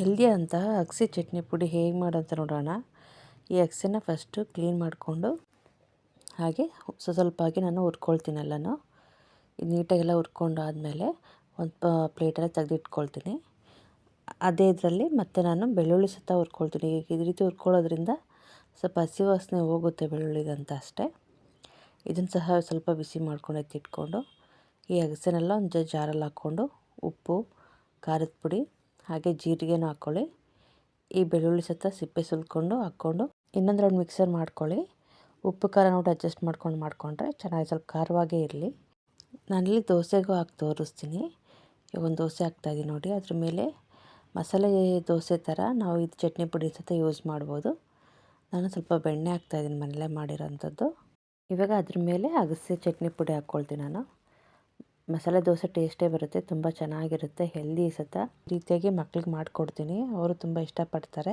Healthy ಅಂತ ಅಗಸೆ ಚಟ್ನಿ ಪುಡಿ ಹೇಗೆ ಮಾಡೋಂತ ನೋಡೋಣ. ಈ ಅಗಸೆನ ಫಸ್ಟು ಕ್ಲೀನ್ ಮಾಡಿಕೊಂಡು ಹಾಗೆ ಸ್ವ ಸ್ವಲ್ಪ ಆಗಿ ನಾನು ಹುರ್ಕೊಳ್ತೀನಿ ಎಲ್ಲನೂ. ನೀಟಾಗೆಲ್ಲ ಹುರ್ಕೊಂಡು ಆದಮೇಲೆ ಒಂದು ಪ್ಲೇಟಲ್ಲಿ ತೆಗೆದಿಟ್ಕೊಳ್ತೀನಿ. ಅದೇ ಇದರಲ್ಲಿ ಮತ್ತೆ ನಾನು ಬೆಳ್ಳುಳ್ಳಿ ಸುತ್ತ ಹುರ್ಕೊಳ್ತೀನಿ. ಈ ರೀತಿ ಹುರ್ಕೊಳ್ಳೋದ್ರಿಂದ ಸ್ವಲ್ಪ ಹಸಿ ವಾಸನೆ ಹೋಗುತ್ತೆ ಬೆಳ್ಳುಳ್ಳಿದಂತ ಅಷ್ಟೇ. ಇದನ್ನು ಸಹ ಸ್ವಲ್ಪ ಬಿಸಿ ಮಾಡ್ಕೊಂಡು ಎತ್ತಿಟ್ಕೊಂಡು ಈ ಅಗಸೆನೆಲ್ಲ ಒಂದು ಜಾರಲ್ಲಿ ಹಾಕ್ಕೊಂಡು ಉಪ್ಪು, ಖಾರದ ಪುಡಿ ಹಾಗೆ ಜೀರಿಗೆನೂ ಹಾಕ್ಕೊಳ್ಳಿ. ಈ ಬೆಳ್ಳುಳ್ಳಿ ಸತ್ತ ಸಿಪ್ಪೆ ಸುಲ್ಕೊಂಡು ಹಾಕ್ಕೊಂಡು ಇನ್ನೊಂದು ರೌಂಡ್ ಮಿಕ್ಸರ್ ಮಾಡ್ಕೊಳ್ಳಿ. ಉಪ್ಪು, ಖಾರ ನೋಡಿ ಅಡ್ಜಸ್ಟ್ ಮಾಡ್ಕೊಂಡು ಮಾಡಿಕೊಂಡ್ರೆ ಚೆನ್ನಾಗಿ ಸ್ವಲ್ಪ ಖಾರವಾಗೇ ಇರಲಿ. ನಾನಿಲ್ಲಿ ದೋಸೆಗೂ ಹಾಕಿ ತೋರಿಸ್ತೀನಿ. ಒಂದು ದೋಸೆ ಹಾಕ್ತಾಯಿದ್ದೀನಿ ನೋಡಿ. ಅದ್ರ ಮೇಲೆ ಮಸಾಲೆ ದೋಸೆ ಥರ ನಾವು ಇದು ಚಟ್ನಿ ಪುಡಿ ಸತ ಯೂಸ್ ಮಾಡ್ಬೋದು. ನಾನು ಸ್ವಲ್ಪ ಬೆಣ್ಣೆ ಹಾಕ್ತಾಯಿದ್ದೀನಿ ಮನೇಲೆ ಮಾಡಿರೋಂಥದ್ದು. ಇವಾಗ ಅದ್ರ ಮೇಲೆ ಅಗಸೆ ಚಟ್ನಿ ಪುಡಿ ಹಾಕ್ಕೊಳ್ತೀನಿ ನಾನು. ಮಸಾಲೆ ದೋಸೆ ಟೇಸ್ಟೇ ಬರುತ್ತೆ, ತುಂಬ ಚೆನ್ನಾಗಿರುತ್ತೆ ಹೆಲ್ದಿ ಸತ ರೀತಿಯಾಗಿ ಮಕ್ಳಿಗೆ ಮಾಡಿಕೊಡ್ತೀನಿ, ಅವರು ತುಂಬ ಇಷ್ಟಪಡ್ತಾರೆ.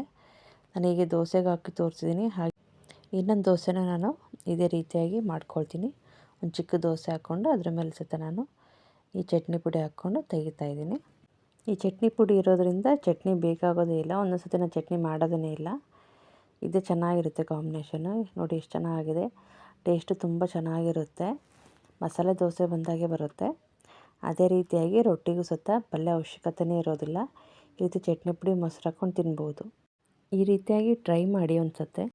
ನಾನು ಹೀಗೆ ದೋಸೆಗೆ ಹಾಕಿ ತೋರಿಸಿದ್ದೀನಿ ಹಾಗೆ ಇನ್ನೊಂದು ದೋಸೆನ ನಾನು ಇದೇ ರೀತಿಯಾಗಿ ಮಾಡ್ಕೊಳ್ತೀನಿ. ಒಂದು ಚಿಕ್ಕ ದೋಸೆ ಹಾಕ್ಕೊಂಡು ಅದ್ರ ಮೇಲೆ ಸತ ನಾನು ಈ ಚಟ್ನಿ ಪುಡಿ ಹಾಕ್ಕೊಂಡು ತೆಗಿತಾಯಿದ್ದೀನಿ ಈ ಚಟ್ನಿ ಪುಡಿ ಇರೋದರಿಂದ ಚಟ್ನಿ ಬೇಕಾಗೋದೇ ಇಲ್ಲ, ಒಂದೊಂದು ಸತಿ ನಾನು ಚಟ್ನಿ ಮಾಡೋದೇ ಇಲ್ಲ. ಇದೇ ಚೆನ್ನಾಗಿರುತ್ತೆ ಕಾಂಬಿನೇಷನು, ನೋಡಿ ಎಷ್ಟು ಚೆನ್ನಾಗಿದೆ. ಟೇಸ್ಟು ತುಂಬ ಚೆನ್ನಾಗಿರುತ್ತೆ. ಮಸಾಲೆ ದೋಸೆ ಬಂದಾಗೆ ಬರುತ್ತೆ. ಅದೇ ರೀತಿಯಾಗಿ ರೊಟ್ಟಿಗೂ ಸತ ಪಲ್ಯ ಅವಶ್ಯಕತೆಯೇ ಇರೋದಿಲ್ಲ. ಈ ಚಟ್ನಿ ಪುಡಿ ಮೊಸರು ಹಾಕ್ಕೊಂಡು ತಿನ್ಬೋದು. ಈ ರೀತಿಯಾಗಿ ಟ್ರೈ ಮಾಡಿ ಒಂದು ಸತೆ